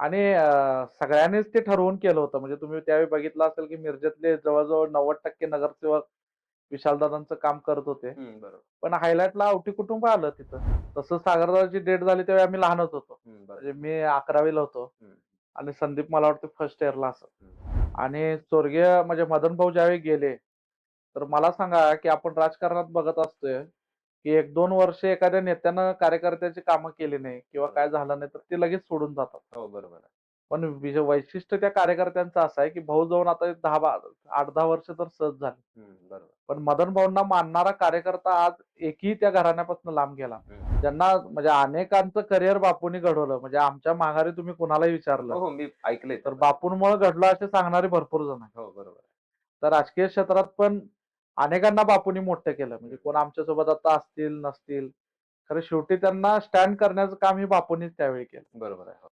आणि सगळ्यांनीच ते ठरवून केलं होतं. म्हणजे तुम्ही त्यावेळी बघितलं असेल की मिरजेतले जवळजवळ नव्वद टक्के नगरसेवक विशालदादांचं काम करत होते. पण हायलाइटला आवटी कुटुंब आलं तिथं. तसं सागरदाची डेट झाली त्यावेळी आम्ही लहानच होतो. म्हणजे मी अकरावीला होतो आणि संदीप मला वाटतं फर्स्ट इयरला असं. आणि स्वर्गीय म्हणजे मदन भाऊ ज्यावेळी गेले तर मला सांगा की आपण राजकारणात बघत असतोय. की एक दोन वर्ष एखाद्या नेत्यानं कार्यकर्त्याची कामं केली नाही किंवा काय झालं नाही तर ते लगेच सोडून जातात. हो बरोबर आहे. पण विज- वैशिष्ट्य त्या कार्यकर्त्यांचं असं आहे की भाऊ जाऊन आता एक दहा बा- आठ दहा वर्ष तर सहज झाले. हम्म, बरोबर. पण मदन भाऊंना मानणारा कार्यकर्ता आज एकही त्या घराण्यापासून लांब गेला हम्म. ज्यांना म्हणजे अनेकांचं करिअर बापूंनी घडवलं म्हणजे आमच्या माघारी तुम्ही कुणालाही हो विचारलं हो मी ऐकलंय तर बापूंमुळे घडलं असे सांगणारे भरपूर जण आहेत. हो बरोबर आहे. तर राजकीय क्षेत्रात पण अनेकांना बापूंनी मोठं केलं. म्हणजे कोण आमच्यासोबत आता असतील नसतील. खरं शेवटी त्यांना स्टँड करण्याचं काम हे बापूंनीच त्यावेळी केलं. बरोबर आहे. हो.